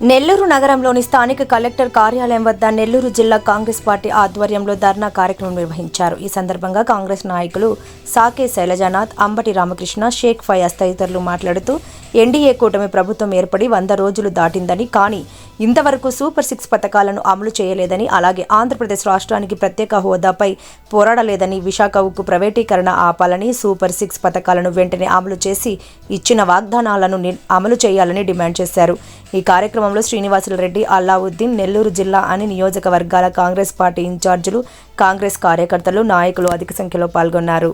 నెల్లూరు నగరంలోని స్థానిక కలెక్టర్ కార్యాలయం వద్ద నెల్లూరు జిల్లా కాంగ్రెస్ పార్టీ ఆధ్వర్యంలో ధర్నా కార్యక్రమం నిర్వహించారు. ఈ సందర్భంగా కాంగ్రెస్ నాయకులు సాకే శైలజానాథ్ అంబటి రామకృష్ణ షేక్ ఫయాజ్ తదితరులు మాట్లాడుతూ ఎన్డీఏ కూటమి ప్రభుత్వం ఏర్పడి వంద రోజులు దాటిందని కానీ ఇంతవరకు సూపర్ సిక్స్ పథకాలను అమలు చేయలేదని అలాగే ఆంధ్రప్రదేశ్ రాష్ట్రానికి ప్రత్యేక హోదాపై పోరాడలేదని విశాఖ ఉక్కు ప్రైవేటీకరణ ఆపాలని సూపర్ సిక్స్ పథకాలను వెంటనే అమలు చేసి ఇచ్చిన వాగ్దానాలను ని- అమలు చేయాలని డిమాండ్ చేశారు. ఈ కార్యక్రమంలో శ్రీనివాసులు రెడ్డి అల్లావుద్దీన్ నెల్లూరు జిల్లా అని నియోజకవర్గాల కాంగ్రెస్ పార్టీ ఇన్ఛార్జీలు కాంగ్రెస్ కార్యకర్తలు నాయకులు అధిక సంఖ్యలో పాల్గొన్నారు.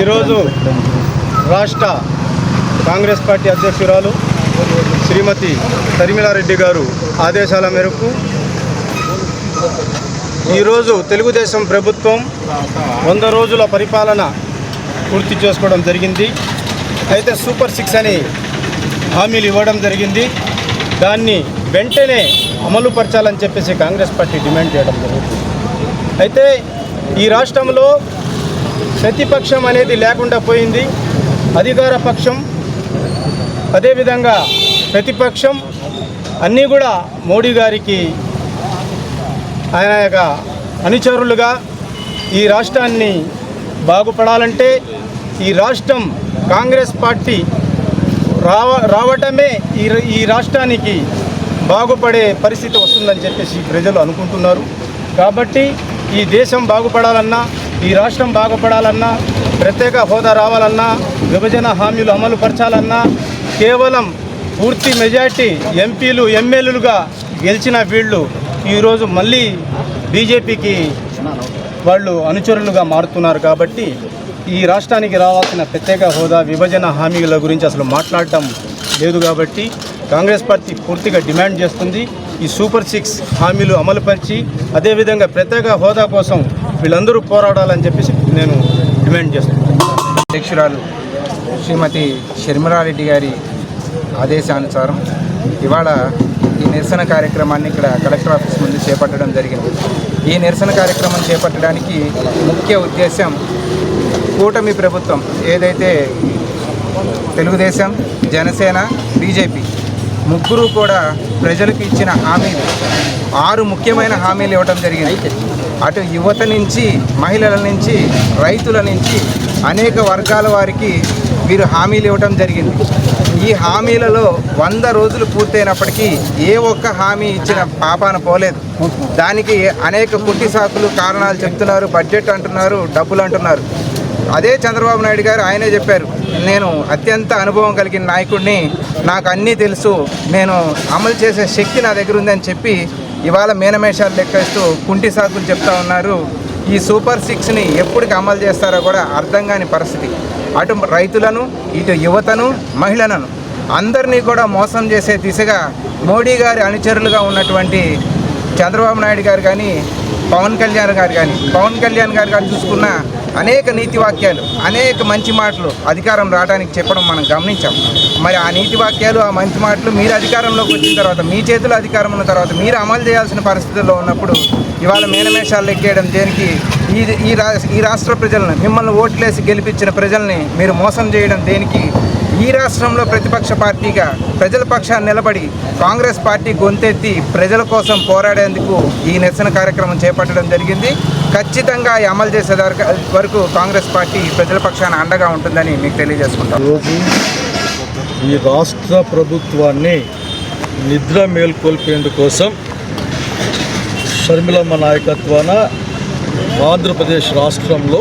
ఈరోజు రాష్ట్ర కాంగ్రెస్ పార్టీ అధ్యక్షురాలు శ్రీమతి తరిమిలారెడ్డి గారు ఆదేశాల మేరకు ఈరోజు తెలుగుదేశం ప్రభుత్వం వంద రోజుల పరిపాలన పూర్తి చేసుకోవడం జరిగింది. అయితే సూపర్ సిక్స్ అని హామీలు ఇవ్వడం జరిగింది. దాన్ని వెంటనే అమలుపరచాలని చెప్పేసి కాంగ్రెస్ పార్టీ డిమాండ్ చేయడం జరుగుతుంది. అయితే ఈ రాష్ట్రంలో ప్రతిపక్షం అనేది లేకుండా పోయింది. అధికార పక్షం అదేవిధంగా ప్రతిపక్షం అన్నీ కూడా మోడీ గారికి ఆయన యొక్క అనుచరులుగా ఈ రాష్ట్రాన్ని బాగుపడాలంటే ఈ రాష్ట్రం కాంగ్రెస్ పార్టీ రావ రావటమే ఈ ఈ రాష్ట్రానికి బాగుపడే పరిస్థితి వస్తుందని చెప్పేసి ప్రజలు అనుకుంటున్నారు. కాబట్టి ఈ దేశం బాగుపడాలన్నా ఈ రాష్ట్రం బాగుపడాలన్నా ప్రత్యేక హోదా రావాలన్నా విభజన హామీలు అమలు పరచాలన్నా కేవలం పూర్తి మెజార్టీ ఎంపీలు ఎమ్మెల్యేలుగా గెలిచిన వీళ్ళు ఈరోజు మళ్ళీ బీజేపీకి వాళ్ళు అనుచరులుగా మారుతున్నారు కాబట్టి ఈ రాష్ట్రానికి రావాల్సిన ప్రత్యేక హోదా విభజన హామీల గురించి అసలు మాట్లాడటం లేదు కాబట్టి కాంగ్రెస్ పార్టీ పూర్తిగా డిమాండ్ చేస్తుంది. ఈ సూపర్ సిక్స్ హామీలు అమలుపరిచి అదేవిధంగా ప్రత్యేక హోదా కోసం వీళ్ళందరూ పోరాడాలని చెప్పేసి నేను డిమాండ్ చేస్తున్నాను. అధ్యక్షురాలు శ్రీమతి షర్మిలారెడ్డి గారి ఆదేశానుసారం ఇవాళ నిరసన కార్యక్రమాన్ని ఇక్కడ కలెక్టర్ ఆఫీస్ ముందు చేపట్టడం జరిగింది. ఈ నిరసన కార్యక్రమం చేపట్టడానికి ముఖ్య ఉద్దేశం కూటమి ప్రభుత్వం ఏదైతే తెలుగుదేశం జనసేన బీజేపీ ముగ్గురు కూడా ప్రజలకు ఇచ్చిన హామీలు ఆరు ముఖ్యమైన హామీలు ఇవ్వడం జరిగింది. అటు యువత నుంచి మహిళల నుంచి రైతుల నుంచి అనేక వర్గాల వారికి వీరు హామీలు ఇవ్వడం జరిగింది. ఈ హామీలలో వంద రోజులు పూర్తయినప్పటికీ ఏ ఒక్క హామీ ఇచ్చిన పాపాన పోలేదు. దానికి అనేక కుట్టి సాకులు కారణాలు చెప్తున్నారు బడ్జెట్ అంటున్నారు డబ్బులు అంటున్నారు. అదే చంద్రబాబు నాయుడు గారు ఆయనే చెప్పారు నేను అత్యంత అనుభవం కలిగిన నాయకుడిని నాకు అన్నీ తెలుసు నేను అమలు చేసే శక్తి నా దగ్గర ఉందని చెప్పి ఇవాళ మేనమేషాలు లెక్కేస్తూ కుంటి సాకులు చెప్తా ఉన్నారు. ఈ సూపర్ సిక్స్ని ఎప్పటికి అమలు చేస్తారో కూడా అర్థం కాని పరిస్థితి. అటు రైతులను ఇటు యువతను మహిళలను అందరినీ కూడా మోసం చేసే దిశగా మోడీ గారి అనుచరులుగా ఉన్నటువంటి చంద్రబాబు నాయుడు గారు కానీ పవన్ కళ్యాణ్ గారు కానీ పవన్ కళ్యాణ్ గారు కానీ చూసుకున్న అనేక నీతి వాక్యాలు అనేక మంచి మాటలు అధికారం రావడానికి చెప్పడం మనం గమనించాం. మరి ఆ నీతి వాక్యాలు ఆ మంచి మాటలు మీరు అధికారంలోకి వచ్చిన తర్వాత మీ చేతిలో అధికారం ఉన్న తర్వాత మీరు అమలు చేయాల్సిన పరిస్థితుల్లో ఉన్నప్పుడు ఇవాళ మేనమేషాలు ఎక్కేయడం దేనికి? ఈ ఈ రా ఈ రాష్ట్ర ప్రజలను మిమ్మల్ని ఓట్లేసి గెలిపించిన ప్రజల్ని మీరు మోసం చేయడం దేనికి? ఈ రాష్ట్రంలో ప్రతిపక్ష పార్టీగా ప్రజల పక్షాన్ని నిలబడి కాంగ్రెస్ పార్టీ గొంతెత్తి ప్రజల కోసం పోరాడేందుకు ఈ నిరసన కార్యక్రమం చేపట్టడం జరిగింది. ఖచ్చితంగా అమలు చేసే వరకు కాంగ్రెస్ పార్టీ ప్రజల పక్షాన అండగా ఉంటుందని మీకు తెలియజేసుకుంటాం. ఈ రాష్ట్ర ప్రభుత్వాన్ని నిద్ర మేల్కొల్పేందుకోసం షర్మిలమ్మ నాయకత్వాన ఆంధ్రప్రదేశ్ రాష్ట్రంలో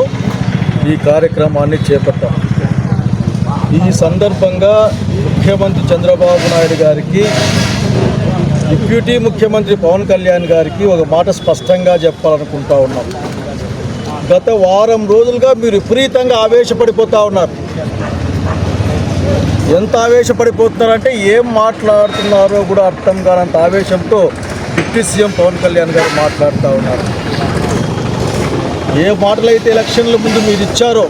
ఈ కార్యక్రమాన్ని చేపట్టాం. ఈ సందర్భంగా ముఖ్యమంత్రి చంద్రబాబు నాయుడు గారికి డిప్యూటీ ముఖ్యమంత్రి పవన్ కళ్యాణ్ గారికి ఒక మాట స్పష్టంగా చెప్పాలనుకుంటా ఉన్నాం. గత వారం రోజులుగా మీరు విపరీతంగా ఆవేశపడిపోతూ ఉన్నారు. ఎంత ఆవేశపడిపోతున్నారంటే ఏం మాట్లాడుతున్నారో కూడా అర్థం కానంత ఆవేశంతో డిప్యూటీ సీఎం పవన్ కళ్యాణ్ గారు మాట్లాడుతూ ఉన్నారు. ఏ మాటలైతే ఎలక్షన్ల ముందు మీరు ఇచ్చారో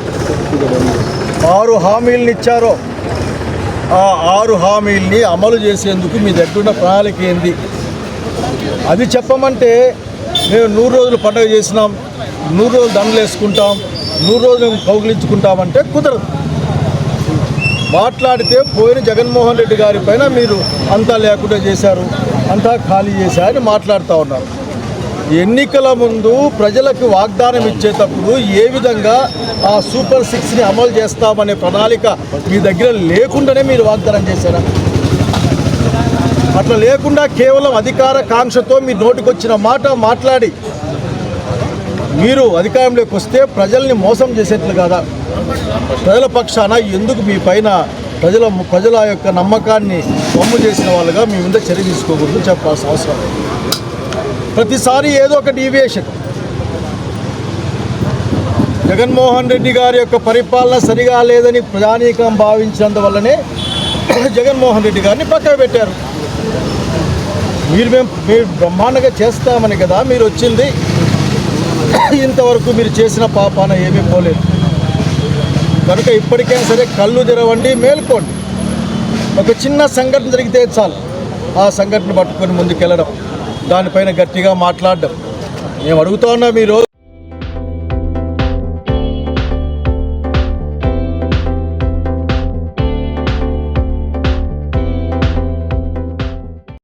ఆరు హామీలను ఇచ్చారో ఆ ఆరు హామీల్ని అమలు చేసేందుకు మీ దగ్గర ఉన్న ప్రణాళిక ఏంది? అది చెప్పమంటే మేము నూరు రోజులు పండుగ చేసినాం నూరు రోజులు దండలు వేసుకుంటాం నూరు రోజులు కౌగిలించుకుంటామంటే కుదరదు. మాట్లాడితే పోయిన జగన్మోహన్ రెడ్డి గారి పైన మీరు అంతా లేకుండా చేశారు అంతా ఖాళీ చేశారని మాట్లాడుతూ ఉన్నారు. ఎన్నికల ముందు ప్రజలకు వాగ్దానం ఇచ్చేటప్పుడు ఏ విధంగా ఆ సూపర్ సిక్స్ని అమలు చేస్తామనే ప్రణాళిక మీ దగ్గర లేకుండానే మీరు వాగ్దానం చేశారా? అట్లా లేకుండా కేవలం అధికార కాంక్షతో మీ నోటికొచ్చిన మాట మాట్లాడి మీరు అధికారంలోకి వస్తే ప్రజల్ని మోసం చేసేట్లు కదా? ప్రజల పక్షాన ఎందుకు మీ పైన ప్రజల ప్రజల యొక్క నమ్మకాన్ని బొమ్మ చేసిన వాళ్ళుగా మీ మీద చర్య తీసుకోకూడదు చెప్పాల్సిన అవసరం ప్రతిసారి ఏదో ఒక డీవియేషన్ జగన్మోహన్ రెడ్డి గారి యొక్క పరిపాలన సరిగా లేదని ప్రజానీకం భావించినందువల్లనే జగన్మోహన్ రెడ్డి గారిని పక్కన పెట్టారు. మీరు మేము మీరు బ్రహ్మాండంగా చేస్తామని కదా మీరు వచ్చింది. ఇంతవరకు మీరు చేసిన పాపాన ఏమీ పోలేదు. కనుక ఇప్పటికైనా సరే కళ్ళు తెరవండి మేల్కోండి. ఒక చిన్న సంఘటన జరిగితే చాలు. ఆ సంఘటన పట్టుకొని ముందుకెళ్ళడం దానిపైన గట్టిగా మాట్లాడడం. మేము అడుగుతా ఉన్నాం ఈరోజు